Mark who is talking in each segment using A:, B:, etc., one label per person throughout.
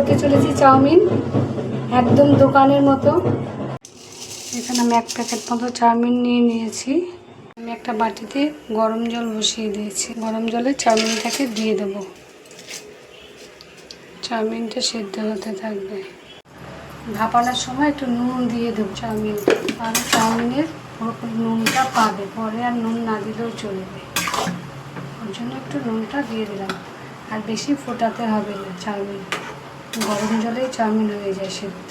A: করতে চলেছি চাউমিন, একদম দোকানের মতো। এখানে আমি এক প্যাকেট মতো চাউমিন নিয়ে নিয়েছি। আমি একটা বাটিতে গরম জল বসিয়ে দিয়েছি। গরম জলে চাউমিনটাকে দিয়ে দেবো। চাউমিনটা সেদ্ধ হতে থাকবে। ভাপানোর সময় একটু নুন দিয়ে দেবো চাউমিন আর চাউমিনের পুরোপুরি নুনটা পাবে। পরে আর নুন না দিলেও চলবে। ওর জন্য একটু নুনটা দিয়ে দিলাম। আর বেশি ফোটাতে হবে না চাউমিন। গরম জলেই চাউমিন হয়ে যায় সেদ্ধ।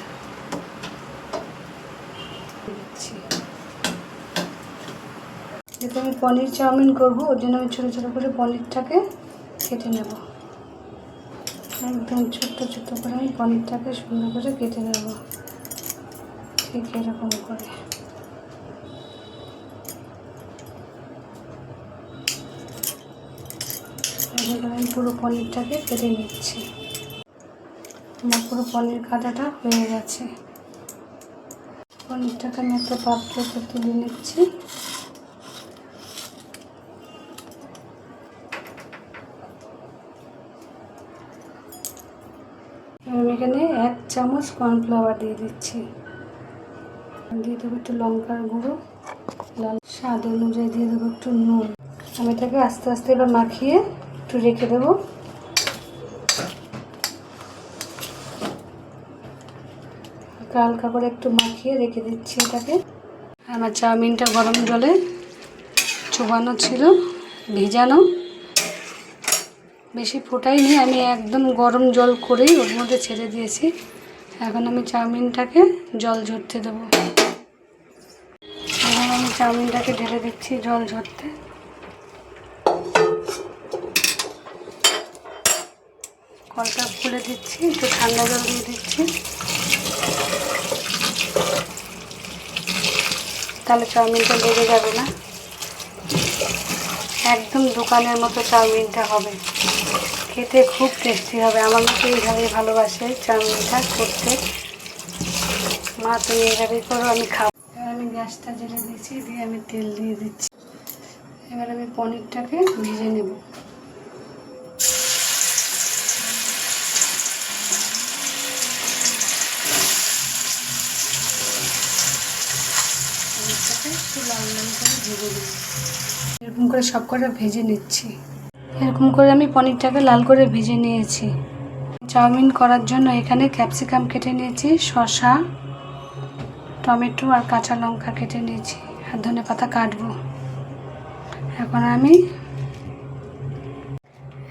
A: যেহেতু আমি পনির চাউমিন করব, ওর জন্য আমি ছোটো ছোটো করে পনিরটাকে কেটে নেব। একদম ছোট্ট ছোট্ট করে আমি পনিরটাকে সুন্দর করে কেটে নেব। ঠিক এরকম করে। আমি পুরো পনিরটাকে কেটে নিচ্ছি। আমার পুরো পনির কাটাটা হয়ে গেছে। পনিরটাকে আমি একটা পাত্রতে তুলে নিচ্ছি। আমি এখানে এক চামচ কর্নফ্লাওয়ার দিয়ে দিচ্ছি। দিয়ে দেবো একটু লঙ্কার গুঁড়ো। লাল স্বাদ অনুযায়ী দিয়ে দেবো একটু নুন। আমি এটাকে আস্তে আস্তে এবার মাখিয়ে একটু রেখে দেবো। হালকা হালকা করে একটু মাখিয়ে রেখে দিচ্ছি এটাকে। আমার চাউমিনটা গরম জলে চোবানো ছিল, ভেজানো। বেশি ফোটাইনি, আমি একদম গরম জল করেই ওর মধ্যে ছেড়ে দিয়েছি। এখন আমি চাউমিনটাকে জল ঝরতে দেবো। এখন আমি চাউমিনটাকে ঢেলে দিচ্ছি জল ঝরতে। কলটা খুলে দিচ্ছি, একটু ঠান্ডা জল দিয়ে দিচ্ছি। তাহলে চাউমিনটা লেগে যাবে না। একদম দোকানের মতো চাউমিনটা হবে। খেতে খুব টেস্টি হবে। আমার মতো এইভাবেই ভালোবাসে চাউমিনটা করতে। মা, তুমি এইভাবেই করো, আমি খাব। এবার আমি গ্যাসটা জেলে দিয়েছি, দিয়ে আমি তেল দিয়ে দিচ্ছি। এবার আমি পনিরটাকে ভেজে নেব। করে ভেজে এরকম করে সব কটা ভেজে নিচ্ছি। এরকম করে আমি পনিরটাকে লাল করে ভেজে নিয়েছি। চাউমিন করার জন্য এখানে ক্যাপসিকাম কেটে নিয়েছি, শসা, টমেটো আর কাঁচা লঙ্কা কেটে নিয়েছি আর ধনে পাতা কাটবো। এখন আমি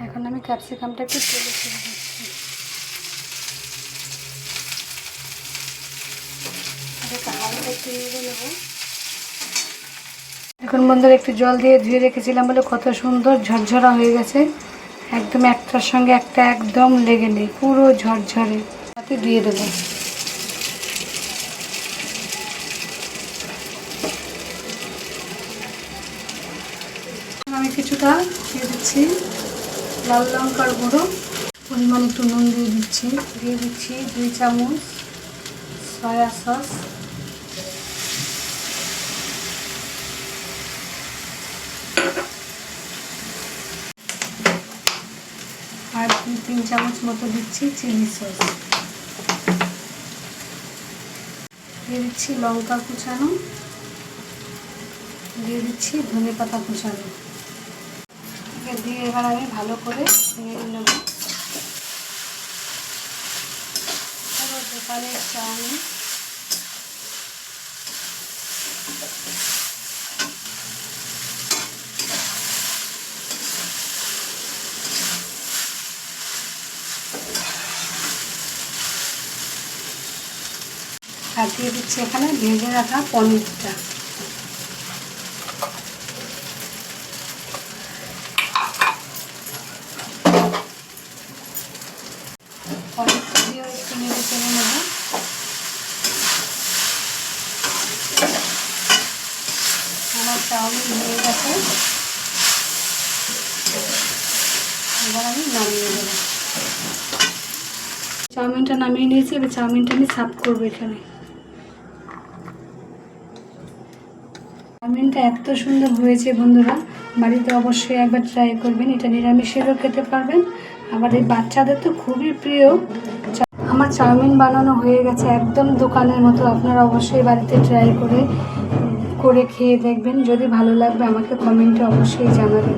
A: এখন আমি ক্যাপসিকামটা একটু তেলে ছেড়ে দিচ্ছি। হালকা একটু নেব। এখন বন্ধুরা একটু জল দিয়ে ধুয়ে রেখেছিলাম বলে কত সুন্দর ঝরঝরা হয়ে গেছে। একদম একটার সঙ্গে একটা একদম লেগে নেই, পুরো ঝরঝরে। তাতে দিয়ে দেবো। আমি কিছুটা দিয়ে দিচ্ছি লাল লঙ্কার গুঁড়ো, পরিমাণ একটু নুন দিয়ে দিচ্ছি। দিয়ে দিচ্ছি দুই চামচ সয়া সস। তিন চামচ মতো দিচ্ছি চিলি সস। দিয়ে দিচ্ছি লঙ্কা কুচানো। দিয়ে দিচ্ছি ধনে পাতা কুচানো। দিয়ে এবার আমি ভালো করে নেব। দোকানের চাউমিন। আর দিয়ে দিচ্ছি এখানে, ভেজে রাখা পনিরটা। পনিরটা একটু আমার চাউমিন এবার আমি দেবো চাউমিনটা নামিয়ে নিয়েছি, এবার চাউমিনটা আমি সার্ভ করব এখানে। চাউমিনটা এত সুন্দর হয়েছে বন্ধুরা, বাড়িতে অবশ্যই একবার ট্রাই করবেন, এটা নিরামিষেরও খেতে পারবেন। আবার এই বাচ্চাদের তো খুবই প্রিয়। আমার চাউমিন বানানো হয়ে গেছে একদম দোকানের মতো, আপনারা অবশ্যই বাড়িতে ট্রাই করে করে খেয়ে দেখবেন। যদি ভালো লাগবে আমাকে কমেন্টে অবশ্যই জানাবেন।